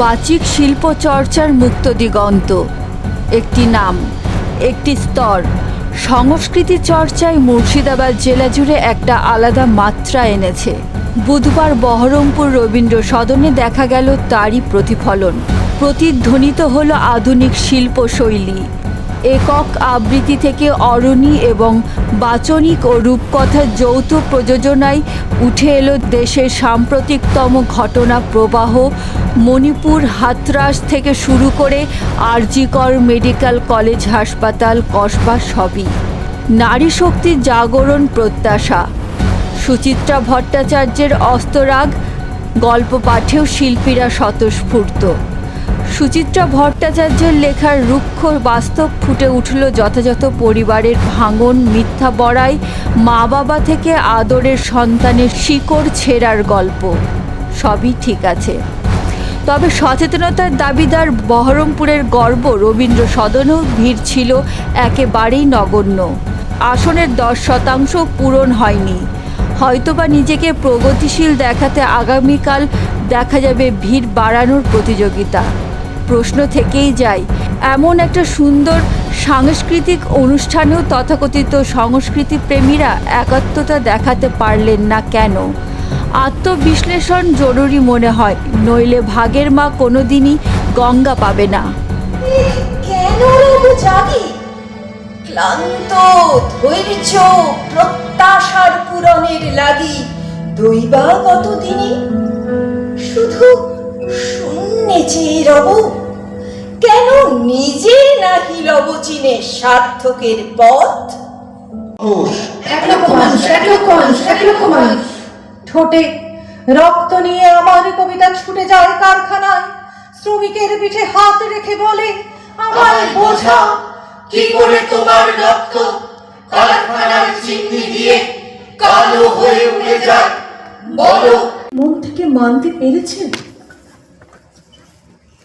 বাচিক শিল্প চর্চার মুক্ত দিগন্ত। একটি নাম, একটি স্তর। সংস্কৃতি চর্চায় মুর্শিদাবাদ জেলা জুড়ে একটা আলাদা মাত্রা এনেছে। বুধবার বহরমপুর রবীন্দ্র সদনে দেখা গেল তারই প্রতিফলন। প্রতিধ্বনিত হলো আধুনিক শিল্পশৈলী। একক আবৃত্তি থেকে অরণি এবং বাচনিক ও রূপকথার যৌথ প্রযোজনায় উঠে এলো দেশের সাম্প্রতিকতম ঘটনা প্রবাহ। মণিপুর হাতরাস থেকে শুরু করে আরজিকর মেডিকেল কলেজ হাসপাতাল, কসবা সবই। নারী শক্তির জাগরণ প্রত্যাশা। সুচিত্রা ভট্টাচার্যের অস্তরাগ গল্প পাঠেও শিল্পীরা স্বতঃস্ফূর্ত। সুচিত্রা ভট্টাচার্যের লেখার রুক্ষ বাস্তব ফুটে উঠল যথাযথ পরিবারের ভাঙন, মিথ্যা বড়াই মা বাবা থেকে আদরের সন্তানের শিকড় ছেঁড়ার গল্প। সবই ঠিক আছে। তবে সচেতনতার দাবিদার বহরমপুরের গর্ব রবীন্দ্র সদনেও ভিড় ছিল একেবারেই নগণ্য। আসনের দশ শতাংশ পূরণ হয়নি। হয়তোবা নিজেকে প্রগতিশীল দেখাতে আগামীকাল দেখা যাবে ভিড় বাড়ানোর প্রতিযোগিতা। প্রশ্ন থেকেই যায়। এমন একটা সুন্দর সাংস্কৃতিক অনুষ্ঠানেও তথাকথিত সংস্কৃতি প্রেমীরা একাত্মতা দেখাতে পারলেন না কেন? আত্মবিশ্লেষণ জরুরি মনে হয়, নইলে ভাগের মা কোনোদিনই গঙ্গা পাবে না। কেন ক্লান্ত, ধৈর্য, প্রত্যাশার পূরণের লাগি শুধু শূন্যে চেয়ে রব। কেন নিজে নাহি লব চিনে সার্থকের পথ? এক লক্ষ মানুষ এক লক্ষ মানুষ এক লক্ষ মানুষ। ঠোঁটে রক্ত নিয়ে আমার কবিতা ছুটে যায় কারখানায়। শ্রমিকের পিঠে হাত রেখে বলে আমার বোঝা কি করে তোমার রক্ত কারখানার চিমনি দিয়ে কালো হয়ে উঠে যায়? বলো। মন থেকে মানতে পেরেছে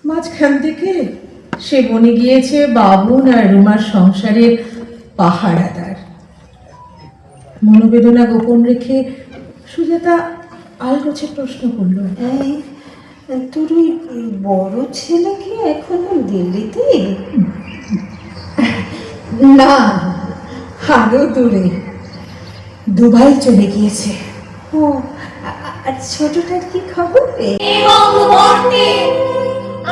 মাঝখান থেকে সে বনে গিয়েছে বাবুন আর রুমার সংসারের পাহারাদার। মনোবেদনা গোপন রেখে সুজাতা আলগোছে প্রশ্ন করল। তোর ওই বড় ছেলে কি এখনও দিল্লিতে? না আরও দূরে। দুবাই চলে গিয়েছে। ও আর ছোটটার কি খবর?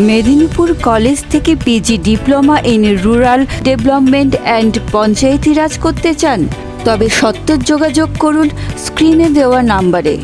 মেদিনীপুর কলেজ থেকে PG diploma in rural development and panchayati raj করতে চান, তবে সত্তর যোগাযোগ করুন স্ক্রিনে দেওয়া নাম্বারে।